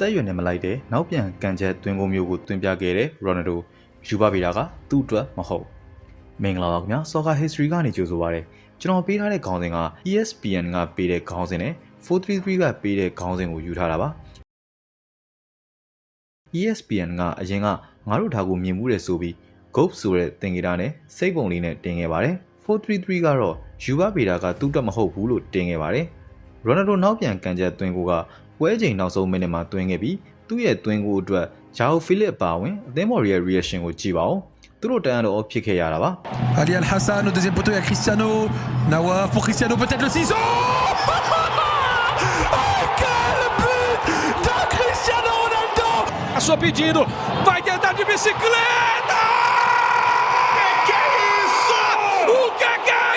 တက်ရွယ်နဲ့မလိုက်တဲ့နောက်ပြန်ကန်ချက်သွင်းကုန်မျိုးကိုသွင်းပြခဲ့တဲ့ရိုနယ်ဒိုယူဘဗီလာကသူ့အတွက်မဟုတ်မင်္ဂလာပါခင်ဗျာ Soccer History ကနေကြိုဆိုပါရစေကျွန်တော်ပေးထားတဲ့ခေါင်းစဉ်က ESPN ကပေးတဲ့ခေါင်းစဉ်နဲ့433ကပေးတဲ့ခေါင်းစဉ်ကိုယူထားတာပါ ESPN ကအရင်ကငါတို့ဒါကိုမြင်မှုတယ်ဆိုပြီး GOAT ဆိုတဲ့သင်္ကေတနဲ့စိတ်ပုံလေးနဲ့တင်ခဲ့ပါတယ်433ကတော့ယူဘဗီလာကသူ့အတွက်မဟုတ်ဘူးလို့တင်ခဲ့ပါတယ်ရိုနယ်ဒိုနောက်ပြန်ကန်ချက်သွင်းကိုက ပွဲချိန်နောက်ဆုံးမိနစ်မှာသွင်းခဲ့ပြီးသူ့ရဲ့သွင်းကိုအတွက်ဂျာအိုဖီလစ်ပါဝင်အသင်းမော်ရီရဲ့ reaction ကိုကြည့်ပါဦးသူတို့တန်းတော့ဖြစ်ခဲ့ရတာပါ Ali Al Hassan au deuxième poteau, il y a Cristiano. Nawaf pour Cristiano, peut-être le ciseau Oh, quel but de Cristiano Ronaldo A sua pedido, vai tentar de bicicleta! Que é isso? O que que é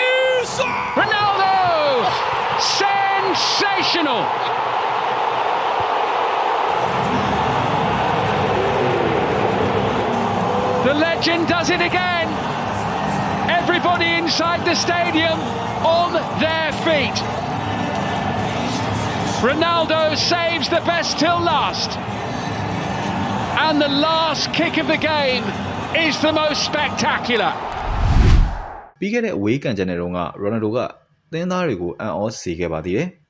isso? Ronaldo! Sensational! The legend does it again. Everybody inside the stadium on their feet. Ronaldo saves the best till last. And the last kick of the game is the most spectacular. ပြီးခဲ့တဲ့အဝေးကန်ချက်နယ်တုန်းကရိုနယ်ဒိုကသင်းသားတွေကိုအံ့ဩစေခဲ့ပါသေးတယ်။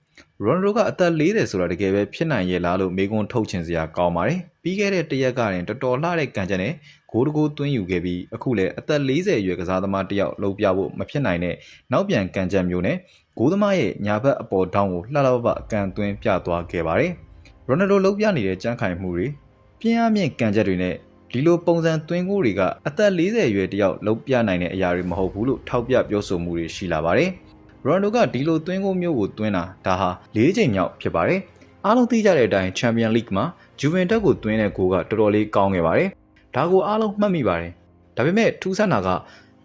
ရိုနယ်ဒိုကအသက်40ဆိုတာတကယ်ပဲဖြစ်နိုင်ရဲ့လားလို့မေးခွန်းထုတ်ချင်စရာကောင်းပါတယ်။ပြီးခဲ့တဲ့တရက်ကရင်တော်တော်လှတဲ့ကန်ချက်နဲ့ဂိုးတကိုးသွင်းယူခဲ့ပြီးအခုလည်းအသက်40အရွယ်ကစားသမားတစ်ယောက်လှုပ်ပြဖို့မဖြစ်နိုင်တဲ့နောက်ပြန်ကန်ချက်မျိုးနဲ့ဂိုးသမားရဲ့ညာဘက်အပေါ်ထောင်းကိုလှလှပပအကန်သွင်းပြသွားခဲ့ပါတယ်။ရိုနယ်ဒိုလှုပ်ပြနေတဲ့ကြမ်းခိုင်မှုတွေပြင်းအားမြင့်ကန်ချက်တွေနဲ့ဒီလိုပုံစံသွင်းကိုတွေကအသက်40အရွယ်တယောက်လှုပ်ပြနိုင်တဲ့အရာတွေမဟုတ်ဘူးလို့ထောက်ပြပြောဆိုမှုတွေရှိလာပါတယ်။ ရိုနယ်ဒိုကဒီလိုသွင်းကိုမျိုးကိုသွင်းတာဒါဟာ၄ချိန်မြောက်ဖြစ်ပါတယ်။အားလုံးသိကြတဲ့အတိုင်းချန်ပီယံလိဂ်မှာဂျူဗင်တက်ကိုသွင်းတဲ့ဂိုးကတော်တော်လေးကောင်းခဲ့ပါတယ်။ဒါကိုအားလုံးမှတ်မိပါတယ်။ဒါပေမဲ့ထူးဆန်းတာက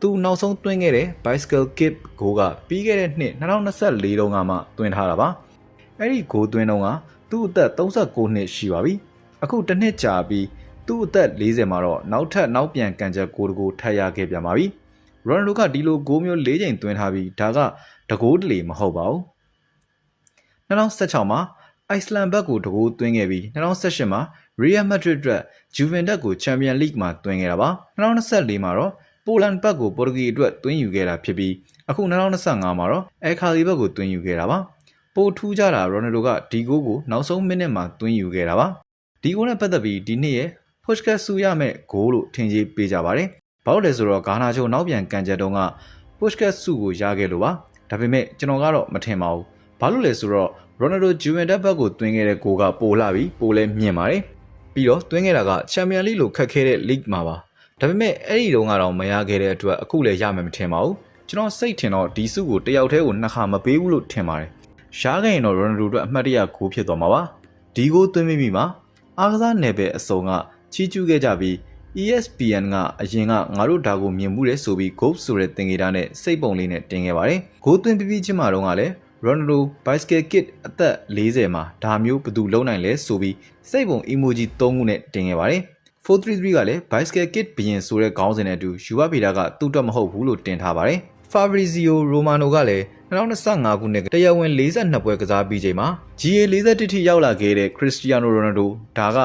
သူနောက်ဆုံးသွင်းခဲ့တဲ့ bicycle kick ဂိုးကပြီးခဲ့တဲ့နှစ်2024တုန်းကမှသွင်းထားတာပါ။အဲ့ဒီဂိုးသွင်းတော့ကသူ့အသက်39နှစ်ရှိပါပြီ။အခုတစ်နှစ်ကြာပြီးသူ့အသက်40မှာတော့နောက်ထပ်နောက်ပြန်ကန်ချက်ကိုတကိုထပ်ရခဲ့ပြန်ပါပြီ။ ရိုနယ်ဒိုကဒီလိုဂိုးမျိုး၄ချိန်သွင်းထားပြီးဒါကတကိုးတလေမဟုတ်ပါဘူး။2016မှာအိုက်စလန်ဘက်ကိုတကိုးသွင်းခဲ့ပြီး2018မှာ Real Madrid အတွက် Juventus ကို Champions League မှာသွင်းခဲ့တာပါ2024မှာတော့ Poland ဘက်ကိုပေါ်တူဂီအတွက်သွင်းယူခဲ့တာဖြစ်ပြီးအခု2025မှာတော့ El Khali ဘက်ကိုသွင်းယူခဲ့တာပါပိုထူးကြတာရိုနယ်ဒိုကဒီဂိုးကိုနောက်ဆုံးမိနစ်မှာသွင်းယူခဲ့တာပါဒီဂိုးနဲ့ပတ်သက်ပြီးဒီနှစ်ရဲ့ Pushkas ဆူရမဲ့ဂိုးလို့ထင်ကြီးပေးကြပါတယ် ဘာလို့လဲဆိုတော့ဂါနာချိုနောက်ပြန်ကန်ချက်တုန်းက Pushkas ဆူကိုရခဲ့လို့ပါဒါပေမဲ့ကျွန်တော်ကတော့မထင်ပါဘူးဘာလို့လဲဆိုတော့ရိုနယ်ဒိုဂျူဗင်တက်ဘက်ကိုသွင်းခဲ့တဲ့ဂိုးကပိုလာပြီးပိုလဲမြင့်ပါတယ်ပြီးတော့သွင်းခဲ့တာကချန်ပီယံလိလို့ခက်ခဲတဲ့ league မှာပါဒါပေမဲ့အဲ့ဒီတုန်းကတော့မရခဲ့တဲ့အတွက်အခုလည်းရမယ်မထင်ပါဘူးကျွန်တော်စိတ်ထင်တော့ဒီစုကိုတယောက်တည်းကိုနှစ်ခါမပေးဘူးလို့ထင်ပါတယ်ရှားခဲ့ရင်တော့ရိုနယ်ဒိုအတွက်အမှတ်တရဂိုးဖြစ်သွားမှာပါဒီဂိုးသွင်းမိပြီမှာအားကစားနယ်ပယ်အစုံကချီးကျူးခဲ့ကြပြီး ESPN ကအရင်ကငါတို့ဒါကိုမြင်မှုတယ်ဆိုပြီး GOAT ဆိုတဲ့သင်္ကေတနဲ့စိတ်ပုံလေးနဲ့တင်ခဲ့ပါတယ်။ဂိုးသွင်းပြီးပြီးချင်းမှာတော့ကလည်း Ronaldo Bicycle Kit အသက်40မှာဒါမျိုးဘယ်သူလုံးနိုင်လဲဆိုပြီးစိတ်ပုံ emoji 3ခုနဲ့တင်ခဲ့ပါတယ်။433ကလည်း Bicycle Kit ဘရင်ဆိုတဲ့ခေါင်းစဉ်နဲ့အတူယူဝဗီဒါကသူ့အတွက်မဟုတ်ဘူးလို့တင်ထားပါတယ်။ Fabrizio Romano ကလည်း2025ခုနှစ်တရားဝင်42ပွဲကစားပြီးချိန်မှာ GA 41ထိရောက်လာခဲ့တဲ့ Cristiano Ronaldo ဒါက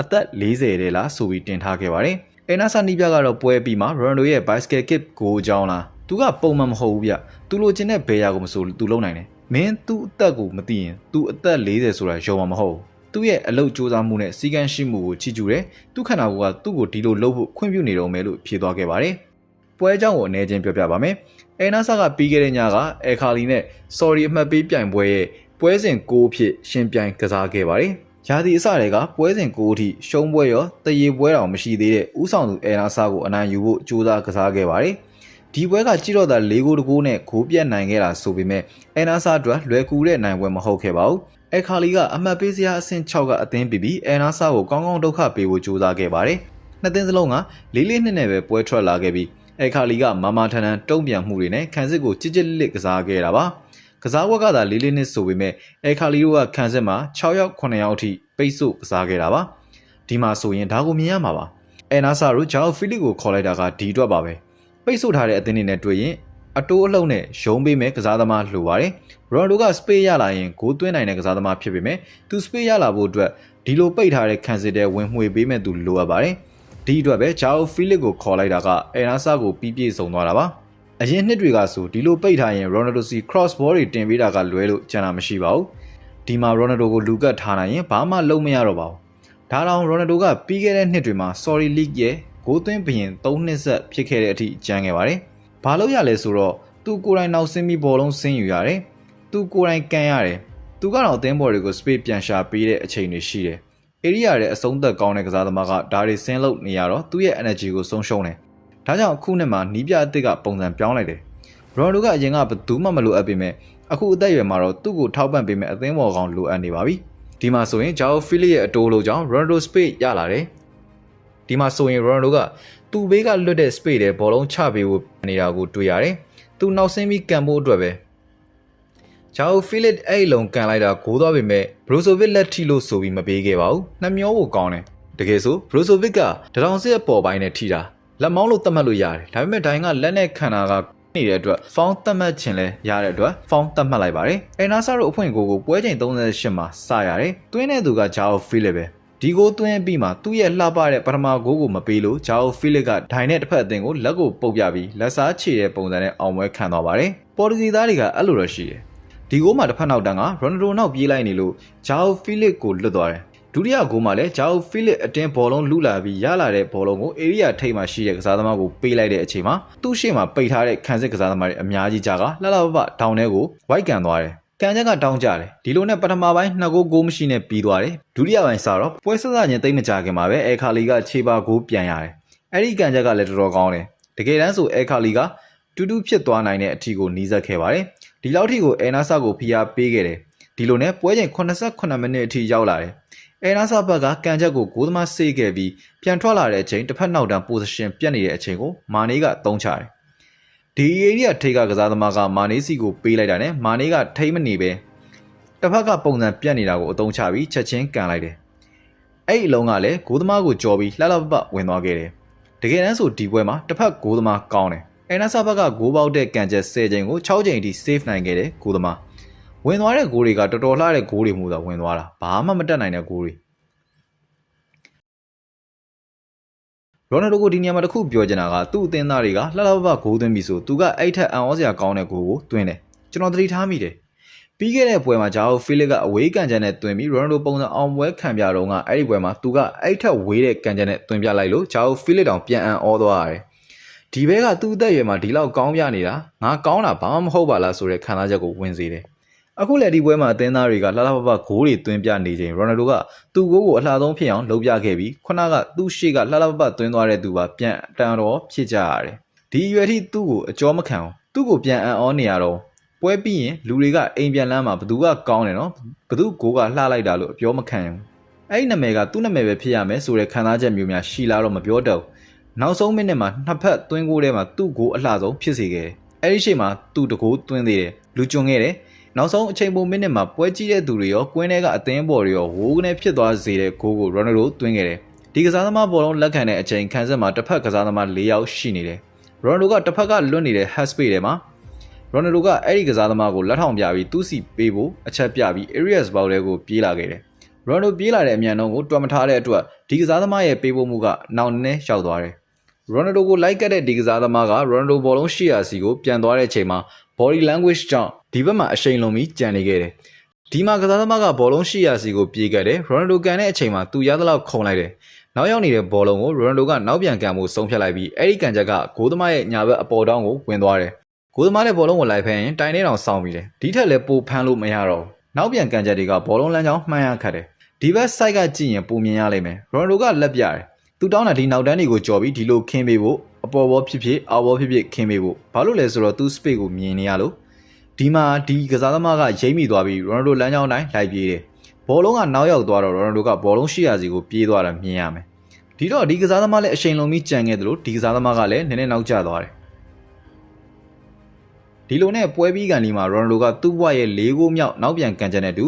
အသက်40တဲ့လားဆိုပြီးတင်ထားခဲ့ပါတယ်။အဲနာဆာနီပြကတော့ပွဲပြီးမှာ Ronaldo ရဲ့ bicycle kick ကိုအကြောင်းလားသူကပုံမှန်မဟုတ်ဘူးဗျ။သူလိုချင်တဲ့ဘယ်ရာကိုမဆိုသူလုံနိုင်တယ်။မင်းသူ့အသက်ကိုမသိရင်သူအသက်40ဆိုတာယုံမှာမဟုတ်ဘူး။သူ့ရဲ့အလုပ်စူးစမ်းမှုနဲ့စီကံရှိမှုကိုချီးကျူးတယ်။သူ့ခန္ဓာကိုယ်ကသူ့ကိုဒီလိုလုပ်ဖို့ခွင့်ပြုနေတော့မယ်လို့ဖြေသွားခဲ့ပါတယ်။ ပွဲကြောင်းကိုအနေချင်းပြောပြပါမယ်။အဲနာဆာကပြီးခဲ့တဲ့ညကအဲခါလီနဲ့ sorry အမှတ်ပေးပြိုင်ပွဲရဲ့ပွဲစဉ်6ဖြစ်ရှင်ပြိုင်ကစားခဲ့ပါတယ်။ရာသီအစတွေကပွဲစဉ်6အထိရှုံးပွဲရောတရေပွဲတော်မရှိသေးတဲ့ဥဆောင်သူအဲနာဆာကိုအနိုင်ယူဖို့ကြိုးစားကစားခဲ့ပါတယ်။ဒီပွဲကကြည့်တော့တာ၄ဂိုးတကိုးနဲ့ဂိုးပြတ်နိုင်ခဲ့တာဆိုပေမဲ့အဲနာဆာအတွက်လွယ်ကူတဲ့နိုင်ပွဲမဟုတ်ခဲ့ပါဘူး။အဲခါလီကအမှတ်ပေးစရာအဆင့်6ကအသင်းပြီးပြီးအဲနာဆာကိုကောင်းကောင်းဒုက္ခပေးဖို့ကြိုးစားခဲ့ပါတယ်။နှစ်သင်းစလုံးကလေးလေးနှစ်နဲ့ပဲပွဲထွက်လာခဲ့ပြီး အဲခါလီကမာမာထန်ထန်တုံ့ပြန်မှုတွေနဲ့ခန်းစစ်ကိုကြစ်ကြစ်လစ်ကစားခဲ့တာပါကစားဝက်ကသာလေးလေးနှစ်ဆိုပေမဲ့အဲခါလီတို့ကခန်းစစ်မှာ6ယောက်9ယောက်အထိပိတ်ဆို့ကစားခဲ့တာပါဒီမှာဆိုရင်ဒါကိုမြင်ရမှာပါအဲနာဆာတို့ဂျာအိုဖီလစ်ကိုခေါ်လိုက်တာကဒီအတွက်ပါပဲပိတ်ဆို့ထားတဲ့အသင်းတွေနဲ့တွေ့ရင်အတိုးအလှုပ်နဲ့ရုံးပေးမဲ့ကစားသမားလှူပါတယ်ရိုနယ်ဒိုကစပေးရလာရင်ဂိုးသွင်းနိုင်တဲ့ကစားသမားဖြစ်ပေမဲ့သူစပေးရလာဖို့အတွက်ဒီလိုပိတ်ထားတဲ့ခံစစ်တဲ့ဝင်မှွေပေးမဲ့သူလိုအပ်ပါတယ် ဒီအတွက်ပဲဂျာအိုဖီလစ်ကိုခေါ်လိုက်တာကအဲနာဆာကိုပြီးပြည့်စုံသွားတာပါအရင်နှစ်တွေကဆိုဒီလိုပိတ်ထားရင်ရိုနယ်ဒိုစီ cross ball တွေတင်ပေးတာကလွဲလို့ကြံတာမရှိပါဘူးဒီမှာရိုနယ်ဒိုကိုလူကတ်ထားနိုင်ရင်ဘာမှလုပ်မရတော့ပါဘူးဒါတောင်ရိုနယ်ဒိုကပြီးခဲ့တဲ့နှစ်တွေမှာ sorry league ရဲ့ဂိုးသွင်းဘရင်၃နှစ်ဆက်ဖြစ်ခဲ့တဲ့အထိကြမ်းခဲ့ပါတယ်ဘာလို့ရလဲဆိုတော့သူကိုယ်တိုင်နောက်ဆင်းပြီးဘောလုံးဆင်းယူရတယ်သူကိုယ်တိုင်ကန်ရတယ်သူကတော့အသင်းဘော်တွေကို space ပြန်ရှာပေးတဲ့အချိန်တွေရှိတယ်။ area ရဲ့အဆုံးသက်ကောင်းတဲ့ကစားသမားကဒါတွေဆင်းလို့နေရတော့သူ့ရဲ့ energy ကိုဆုံးရှုံးတယ်။ဒါကြောင့်အခုနှစ်မှာနီးပြအသစ်ကပုံစံပြောင်းလိုက်တယ်။ရိုနယ်ဒိုကအရင်ကဘယ်သူမှမလိုအပ်ပေမဲ့အခုအသက်အရွယ်မှာတော့သူ့ကိုထောက်ပံ့ပေးမဲ့အသင်းဘော်ကောင်လိုအပ်နေပါပြီ။ဒီမှာဆိုရင်ဂျာအိုဖီလီရဲ့အတိုးလို့ကြောင့်ရိုနယ်ဒို space ရလာတယ်။ဒီမှာဆိုရင်ရိုနယ်ဒိုကသူ့ဘေးကလွတ်တဲ့ space တဲ့ဘောလုံးချပေးဖို့နေတာကိုတွေ့ရတယ်။သူနောက်ဆင်းပြီးကန်ဖို့အတွက်ပဲ ဂျာအိုဖီလစ်အဲ့လုံကန်လိုက်တာဂိုးသွားပေမဲ့ဘရိုဆိုဗစ်လက်ထီလို့ဆိုပြီးမပေးခဲ့ပါဘူးနှမျောဖို့ကောင်းတယ်တကယ်ဆိုဘရိုဆိုဗစ်ကတထောင်စစ်အပေါ်ပိုင်းနဲ့ထိတာလက်မောင်းလို့သတ်မှတ်လို့ရတယ်ဒါပေမဲ့ဒိုင်းကလက်နဲ့ခံတာကနေတဲ့အတွက်ဖောင်းသတ်မှတ်ခြင်းလဲရတဲ့အတွက်ဖောင်းသတ်မှတ်လိုက်ပါတယ်အဲနာဆာတို့အဖွင့်ကိုကိုပွဲချိန်38မှာစရတယ်တွင်းတဲ့သူကဂျာအိုဖီလစ်ပဲဒီကိုသွင်းပြီးမှသူ့ရဲ့လှပတဲ့ပထမဂိုးကိုမပေးလို့ဂျာအိုဖီလစ်ကဒိုင်နဲ့တစ်ဖက်အသင်းကိုလက်ကိုပုတ်ပြပြီးလက်စားချေတဲ့ပုံစံနဲ့အောင်ပွဲခံသွားပါတယ်ပေါ်တူဂီသားတွေကအဲ့လိုတော့ရှိတယ် ဒီဂိုးမှာတစ်ဖက်နောက်တန်းကရိုနယ်ဒိုနောက်ပြေးလိုက်နေလို့ဂျာအိုဖီလစ်ကိုလွတ်သွားတယ်ဒုတိယဂိုးမှာလည်းဂျာအိုဖီလစ်အတင်းဘောလုံးလူလာပြီးရလာတဲ့ဘောလုံးကိုအေရီယာထိပ်မှာရှိတဲ့ကစားသမားကိုပေးလိုက်တဲ့အချိန်မှာသူ့ရှေ့မှာပိတ်ထားတဲ့ခံစစ်ကစားသမားတွေအများကြီးကြာကလှလှပပဒေါင်ထဲကိုဝိုက်ကန်သွားတယ်ကန်ချက်ကတောင်းကြတယ်ဒီလိုနဲ့ပထမပိုင်းနှစ်ဂိုးဂိုးမရှိနဲ့ပြီးသွားတယ်ဒုတိယပိုင်းစတော့ပွဲဆက်စချင်းတိတ်မကြခင်မှာပဲအဲခါလီကခြေပါဂိုးပြန်ရတယ်အဲ့ဒီကန်ချက်ကလည်းတော်တော်ကောင်းတယ်တကယ်တမ်းဆိုအဲခါလီက တူတူဖြစ်သွားနိုင်တဲ့အထီကိုနီးစပ်ခဲ့ပါတယ်ဒီလောက်ထိကိုအဲနာဆာကိုဖိအားပေးခဲ့တယ်ဒီလိုနဲ့ပွဲချိန်88မိနစ်အထိရောက်လာတယ်အဲနာဆာဘက်ကကန်ချက်ကိုဂိုးသမားဆေးခဲ့ပြီးပြန်ထွက်လာတဲ့အချိန်တစ်ဖက်နောက်တန်း position ပြတ်နေတဲ့အချိန်ကိုမာနေကတုံးချတယ်ဒီအေရီယာထိတ်ကကစားသမားကမာနေစီကိုပေးလိုက်တာနဲ့မာနေကထိမ့်မနေပဲတစ်ဖက်ကပုံစံပြတ်နေတာကိုအတုံးချပြီးချက်ချင်းကန်လိုက်တယ်အဲ့ဒီအလုံးကလည်းဂိုးသမားကိုကြော်ပြီးလှလှပပဝင်သွားခဲ့တယ်တကယ်တမ်းဆိုဒီပွဲမှာတစ်ဖက်ဂိုးသမားကောင်းတယ် အဲနာဆာဘက်ကဂိုးပေါက်တဲ့ကန်ချက်10ချိန်ကို6ချိန်အထိ save နိုင်ခဲ့တယ်ဂိုးသမားဝင်သွားတဲ့ဂိုးတွေကတော်တော်လှတဲ့ဂိုးတွေမျိုးသာဝင်သွားတာဘာမှမတက်နိုင်တဲ့ဂိုးတွေရိုနယ်ဒိုကိုဒီနေရာမှာတစ်ခုပြောချင်တာကသူ့အသင်းသားတွေကလှလှပပဂိုးသွင်းပြီဆိုသူကအဲ့ထက်အံ့ဩစရာကောင်းတဲ့ဂိုးကိုသွင်းတယ်ကျွန်တော်သတိထားမိတယ်ပြီးခဲ့တဲ့ပွဲမှာဂျာအိုဖီလစ်ကအဝေးကန်ချက်နဲ့တွင်ပြီးရိုနယ်ဒိုပုံစံအောင်ပွဲခံပြတော့ကအဲ့ဒီပွဲမှာသူကအဲ့ထက်ဝေးတဲ့ကန်ချက်နဲ့တွင်ပြလိုက်လို့ဂျာအိုဖီလစ်တောင်ပြန်အံ့ဩသွားရတယ် ဒီဘဲကသူ့အသက်အရွယ်မှာဒီလောက်ကောင်းပြနေတာငါကောင်းတာဘာမှမဟုတ်ပါလားဆိုတဲ့ခံစားချက်ကိုဝင်စေတယ်အခုလည်းဒီပွဲမှာအသင်းသားတွေကလှလှပပဂိုးတွေသွင်းပြနေချိန်ရိုနယ်ဒိုကသူ့ဂိုးကိုအလှဆုံးဖြစ်အောင်လုပ်ပြခဲ့ပြီးခုနကသူ့ရှေ့ကလှလှပပသွင်းသွားတဲ့သူပါပြန်တန်တော်ဖြစ်ကြရတယ်ဒီအရွယ်ထိသူ့ကိုအကြောမခံအောင်သူ့ကိုပြန်အံ့ဩနေရတော့ပွဲပြီးရင်လူတွေကအိမ်ပြန်လမ်းမှာဘသူကကောင်းတယ်နော်ဘသူကိုကလှလိုက်တာလို့အပြောမခံဘူးအဲ့ဒီနာမည်ကသူ့နာမည်ပဲဖြစ်ရမယ်ဆိုတဲ့ခံစားချက်မျိုးများရှိလာတော့မပြောတော့ နောက်ဆုံးမိနစ်မှာနှစ်ဖက်သွင်းကိုထဲမှာသူ့ကိုအလှဆုံးဖြစ်စေခဲ့တယ်အဲ့ဒီရှေ့မှာသူ့တကိုးသွင်းသေးတယ်လူကျွံခဲ့တယ်နောက်ဆုံးအချိန်ပိုမိနစ်မှာပွဲကြည့်တဲ့သူတွေရောကွင်းထဲကအသင်းပေါ်တွေရောဝိုးကနေဖြစ်သွားစေတဲ့ဂိုးကိုရိုနယ်ဒိုသွင်းခဲ့တယ်ဒီကစားသမားဘောလုံးလက်ခံတဲ့အချိန်ခန်းဆက်မှာတစ်ဖက်ကစားသမား၄ယောက်ရှိနေတယ်ရိုနယ်ဒိုကတစ်ဖက်ကလွတ်နေတဲ့ hat space ထဲမှာရိုနယ်ဒိုကအဲ့ဒီကစားသမားကိုလက်ထောင်ပြပြီးသူ့စီပေးဖို့အချက်ပြပြီး Arias ဘောက်တဲကိုပြေးလာခဲ့တယ်။ရိုနယ်ဒိုပြေးလာတဲ့အမြန်နှုန်းကိုတွက်မထားတဲ့အတွက်ဒီကစားသမားရဲ့ပေးဖို့မှုကနောက်နည်းရောက်သွားတယ်။ ရိုနယ်ဒိုကိုလိုက်ကတဲ့ဒီကစားသမားကရိုနယ်ဒိုဘောလုံးရှေ့ရာစီကိုပြန်သွားတဲ့အချိန်မှာ body language ကြောင့်ဒီဘက်မှာအရှိန်လုံးပြီးကြံနေခဲ့တယ်။ဒီမှာကစားသမားကဘောလုံးရှေ့ရာစီကိုပြေးခဲ့တယ်။ရိုနယ်ဒိုကန်တဲ့အချိန်မှာသူရသလောက်ခုံလိုက်တယ်။နောက်ရောက်နေတဲ့ဘောလုံးကိုရိုနယ်ဒိုကနောက်ပြန်ကန်မှုဆုံးဖြတ်လိုက်ပြီးအဲ့ဒီကန်ချက်ကဂိုးသမားရဲ့ညာဘက်အပေါ်တောင်းကိုဝင်သွားတယ်။ဂိုးသမားလည်းဘောလုံးကိုလိုက်ဖမ်းရင်တိုင်နေတောင်စောင်းပြီးတယ်။ဒီထက်လည်းပိုဖမ်းလို့မရတော့ဘူး။နောက်ပြန်ကန်ချက်တွေကဘောလုံးလမ်းကြောင်းမှန်းရခတ်တယ်။ဒီဘက် site ကကြည့်ရင်ပုံမြင်ရလိမ့်မယ်။ရိုနယ်ဒိုကလက်ပြတယ်။ သူတောင်းတာဒီနောက်တန်းတွေကိုကြော်ပြီးဒီလိုခင်းပေးဖို့အပေါ်ဘောဖြစ်ဖြစ်အောက်ဘောဖြစ်ဖြစ်ခင်းပေးဖို့ဘာလို့လဲဆိုတော့သူ space ကိုမြင်နေရလို့ဒီမှာဒီကစားသမားကရိမ့်မိသွားပြီးရိုနယ်ဒိုလမ်းကြောင်းတိုင်းလိုက်ပြေးတယ်။ဘောလုံးကနောက်ရောက်သွားတော့ရိုနယ်ဒိုကဘောလုံးရှိရာစီကိုပြေးသွားတာမြင်ရမယ်။ဒီတော့ဒီကစားသမားလည်းအရှိန်လုံးပြီးကြံခဲ့တယ်လို့ဒီကစားသမားကလည်းနည်းနည်းနောက်ကျသွားတယ်။ဒီလိုနဲ့ပွဲပြီးကန်ဒီမှာရိုနယ်ဒိုကသူ့ဘဝရဲ့၄ဂိုးမြောက်နောက်ပြန်ကန်ချက်နဲ့တူ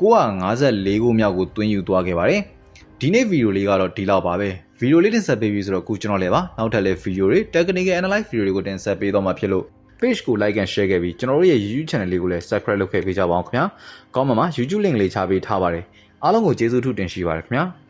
954ဂိုးမြောက်ကိုသွင်းယူသွားခဲ့ပါတယ်။ ဒီနေ့ဗီဒီယိုလေးကတော့ဒီလောက်ပါပဲ။ဗီဒီယိုလေးတင်ဆက်ပေးပြီးဆိုတော့ခုကျွန်တော်လည်းပါနောက်ထပ်လည်းဗီဒီယိုတွေ technical analyze ဗီဒီယိုတွေကိုတင်ဆက်ပေးတော့မှာဖြစ်လို့ page ကို like and share ခဲ့ပြီးကျွန်တော်တို့ရဲ့ YouTube channel လေးကိုလည်း subscribe လုပ်ခဲ့ပေးကြပါအောင်ခင်ဗျာ။ကောင်းပါမှာ YouTube link လေးချပေးထားပါတယ်အားလုံးကိုကျေးဇူးထူးတင်ရှိပါရခင်ဗျာ။